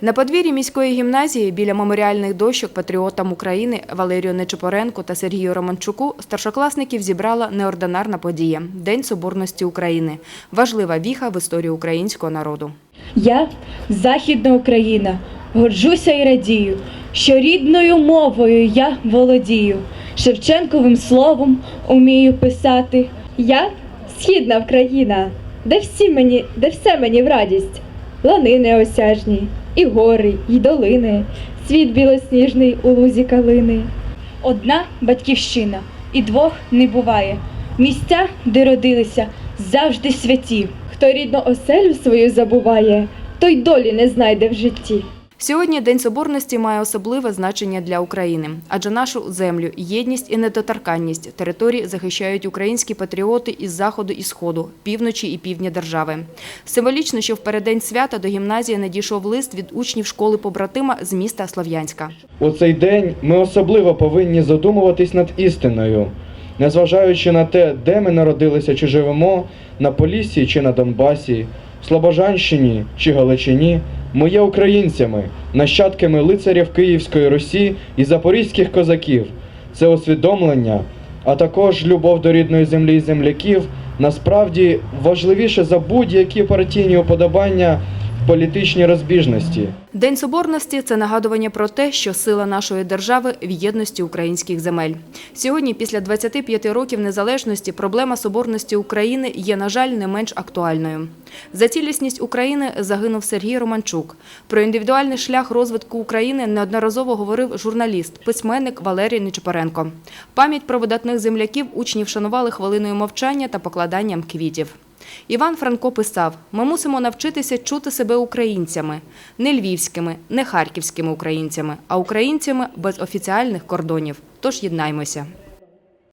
На подвір'ї міської гімназії біля меморіальних дощок патріотам України Валерію Нечипоренку та Сергію Романчуку старшокласників зібрала неординарна подія – День Соборності України. Важлива віха в історії українського народу. Я, Західна Україна, горджуся і радію, що рідною мовою я володію, Шевченковим словом умію писати. Я східна Україна, де всі мені, де все мені в радість. Лани неосяжні, і гори, і долини, світ білосніжний у лузі калини. Одна батьківщина, і двох не буває. Місця, де родилися, завжди святі. Хто рідну оселю свою забуває, той долі не знайде в житті. Сьогодні День Соборності має особливе значення для України, адже нашу землю, єдність і недоторканність території захищають українські патріоти із заходу і сходу, півночі і півдня держави. Символічно, що в переддень свята до гімназії надійшов лист від учнів школи побратима з міста Слов'янська. У цей день ми особливо повинні задумуватись над істиною, незважаючи на те, де ми народилися чи живемо, на Поліссі чи на Донбасі, Слобожанщині чи Галичині, ми є українцями, нащадками лицарів Київської Русі і запорізьких козаків. Це усвідомлення, а також любов до рідної землі і земляків насправді важливіше за будь-які партійні уподобання в політичній розбіжності. День Соборності – це нагадування про те, що сила нашої держави в єдності українських земель. Сьогодні, після 25 років незалежності, проблема соборності України є, на жаль, не менш актуальною. За цілісність України загинув Сергій Романчук. Про індивідуальний шлях розвитку України неодноразово говорив журналіст, письменник Валерій Нечипоренко. Пам'ять про видатних земляків учні вшанували хвилиною мовчання та покладанням квітів. Іван Франко писав: ми мусимо навчитися чути себе українцями, не львівськими, не харківськими українцями, а українцями без офіціальних кордонів. Тож єднаймося.